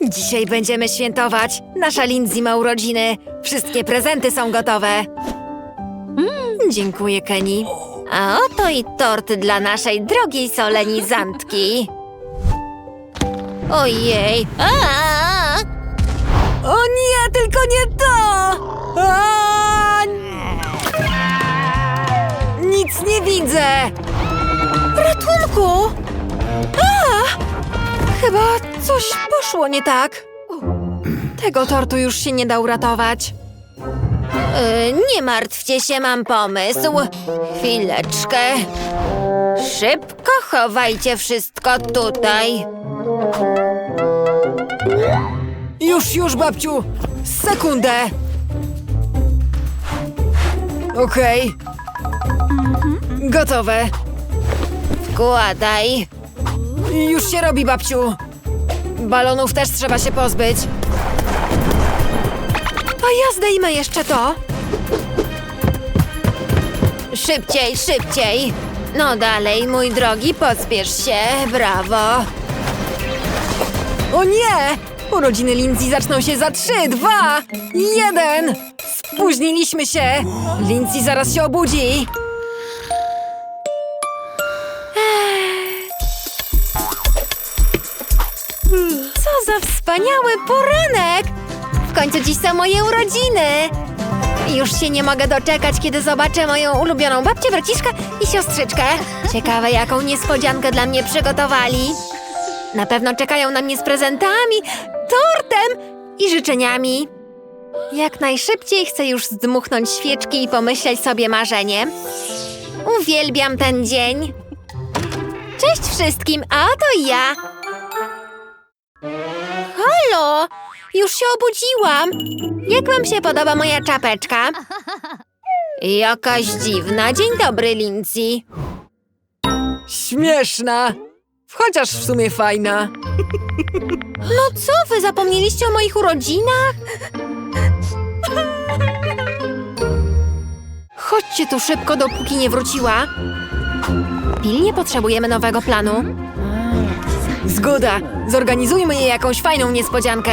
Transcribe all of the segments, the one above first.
Dzisiaj będziemy świętować. Nasza Lindsay ma urodziny. Wszystkie prezenty są gotowe. Mm, dziękuję, Kenny. A oto i tort dla naszej drogiej solenizantki. Ojej. A! O nie, tylko nie to! Nic nie widzę! Ratunku! A! Chyba coś poszło nie tak. Tego tortu już się nie da uratować. Yy, nie martwcie się, mam pomysł. Chwileczkę. Szybko chowajcie wszystko tutaj. Już, już, babciu! Sekundę! Okej. Gotowe. Wkładaj. Już się robi, babciu. Balonów też trzeba się pozbyć. A ja zdejmę jeszcze to. Szybciej, szybciej. No dalej, mój drogi, pospiesz się. Brawo. O nie! Urodziny Lindsay zaczną się za trzy, dwa, jeden. Spóźniliśmy się. Lindsay zaraz się obudzi. Wspaniały poranek! W końcu dziś są moje urodziny! Już się nie mogę doczekać, kiedy zobaczę moją ulubioną babcię, braciszka i siostrzyczkę. Ciekawe, jaką niespodziankę dla mnie przygotowali. Na pewno czekają na mnie z prezentami, tortem i życzeniami. Jak najszybciej chcę już zdmuchnąć świeczki i pomyśleć sobie marzenie. Uwielbiam ten dzień. Cześć wszystkim, a to ja. Halo! Już się obudziłam. Jak wam się podoba moja czapeczka? Jakaś dziwna. Dzień dobry, Lindsay. Śmieszna. Chociaż w sumie fajna. No co wy, zapomnieliście o moich urodzinach? Chodźcie tu szybko, dopóki nie wróciła. Pilnie potrzebujemy nowego planu. Zgoda! Zorganizujmy jej jakąś fajną niespodziankę.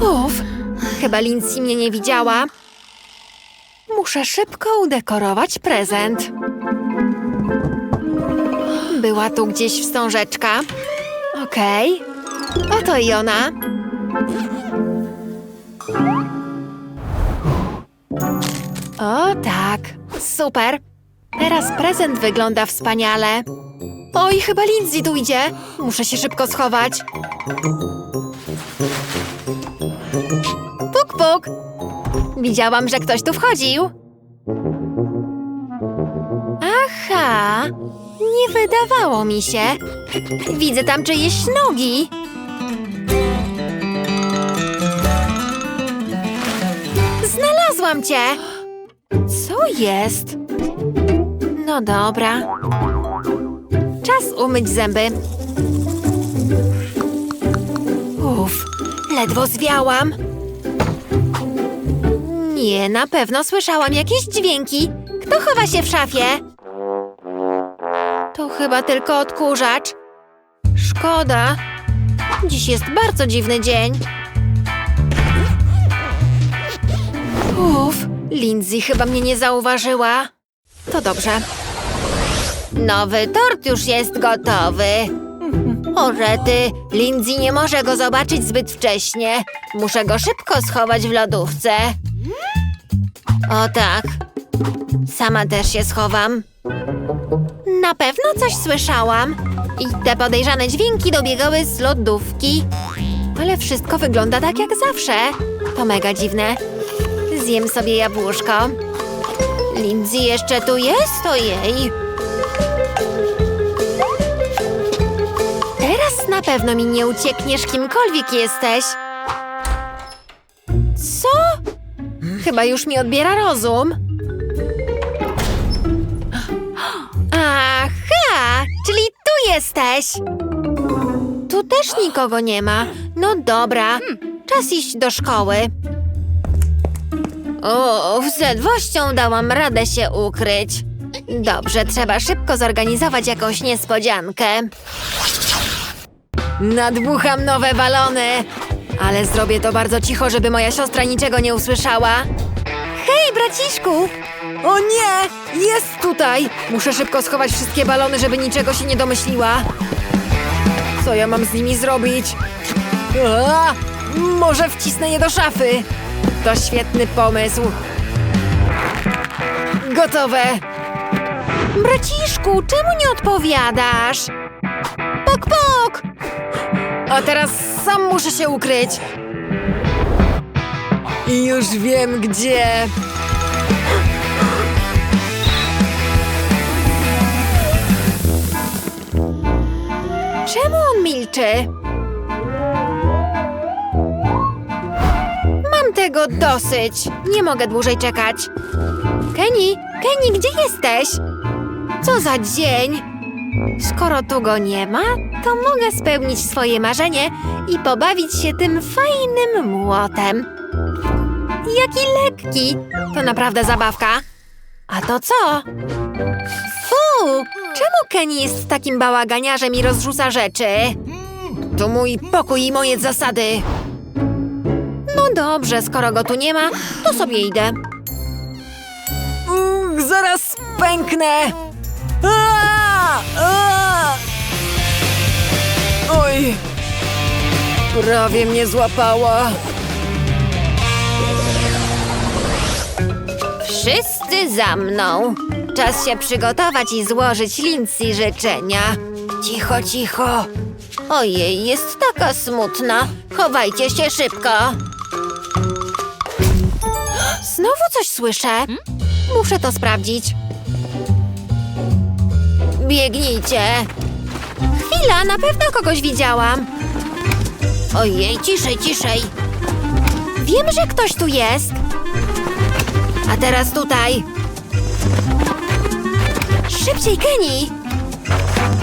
Uf, chyba Lindsay mnie nie widziała. Muszę szybko udekorować prezent. Była tu gdzieś wstążeczka. Okej. Oto i ona. O tak, super. Teraz prezent wygląda wspaniale. Oj, chyba Lindsay tu idzie. Muszę się szybko schować. Puk, puk. Widziałam, że ktoś tu wchodził. Aha, nie wydawało mi się. Widzę tam czyjeś nogi. Znalazłam cię. Co jest? No dobra. Czas umyć zęby. Uff, ledwo zwiałam. Nie, na pewno słyszałam jakieś dźwięki. Kto chowa się w szafie? To chyba tylko odkurzacz. Szkoda. Dziś jest bardzo dziwny dzień. Uff, Lindsay chyba mnie nie zauważyła. To dobrze. Nowy tort już jest gotowy. O rety, Lindsay nie może go zobaczyć zbyt wcześnie. Muszę go szybko schować w lodówce. O tak. Sama też się schowam. Na pewno coś słyszałam. I te podejrzane dźwięki dobiegały z lodówki. Ale wszystko wygląda tak jak zawsze. To mega dziwne. Zjem sobie jabłuszko. Lindsay jeszcze tu jest? Ojej. Teraz na pewno mi nie uciekniesz, kimkolwiek jesteś. Co? Chyba już mi odbiera rozum. Aha, czyli tu jesteś. Tu też nikogo nie ma. No dobra, czas iść do szkoły. O, z ledwością dałam radę się ukryć. Dobrze, trzeba szybko zorganizować jakąś niespodziankę. Nadmucham nowe balony. Ale zrobię to bardzo cicho, żeby moja siostra niczego nie usłyszała. Hej, braciszku! O nie! Jest tutaj! Muszę szybko schować wszystkie balony, żeby niczego się nie domyśliła. Co ja mam z nimi zrobić? A, może wcisnę je do szafy. To świetny pomysł. Gotowe. Braciszku, czemu nie odpowiadasz? Pok, pok! A teraz sam muszę się ukryć. I już wiem gdzie. Czemu on milczy? Tego dosyć. Nie mogę dłużej czekać. Kenny, Kenny, gdzie jesteś? Co za dzień? Skoro tu go nie ma, to mogę spełnić swoje marzenie i pobawić się tym fajnym młotem. Jaki lekki! To naprawdę zabawka. A to co? Fu! Czemu Kenny jest takim bałaganiarzem i rozrzuca rzeczy? To mój pokój i moje zasady. No dobrze, skoro go tu nie ma, to sobie idę. Uch, zaraz pęknę! Oj! Prawie mnie złapała. Wszyscy za mną. Czas się przygotować i złożyć Lindsay życzenia. Cicho, cicho. Ojej, jest taka smutna. Chowajcie się szybko. Znowu coś słyszę. Muszę to sprawdzić. Biegnijcie. Chwila, na pewno kogoś widziałam. Ojej, ciszej, ciszej. Wiem, że ktoś tu jest. A teraz tutaj. Szybciej, Kenny!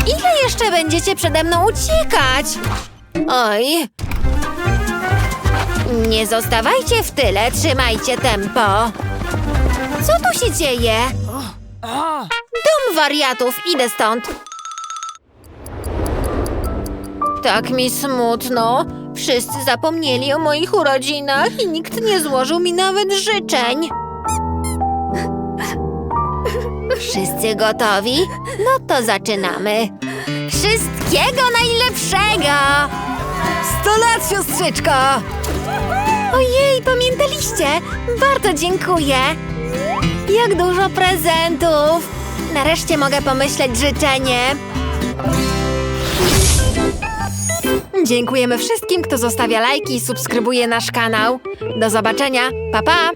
Ile jeszcze będziecie przede mną uciekać? Oj. Nie zostawajcie w tyle, trzymajcie tempo. Co tu się dzieje? Dom wariatów, idę stąd. Tak mi smutno. Wszyscy zapomnieli o moich urodzinach i nikt nie złożył mi nawet życzeń. Wszyscy gotowi? No to zaczynamy. Wszystkiego najlepszego! Sto lat, siostrzyczko! Ojej, pamiętaliście? Bardzo dziękuję. Jak dużo prezentów! Nareszcie mogę pomyśleć życzenie. Dziękujemy wszystkim, kto zostawia lajki i subskrybuje nasz kanał. Do zobaczenia. Pa, pa!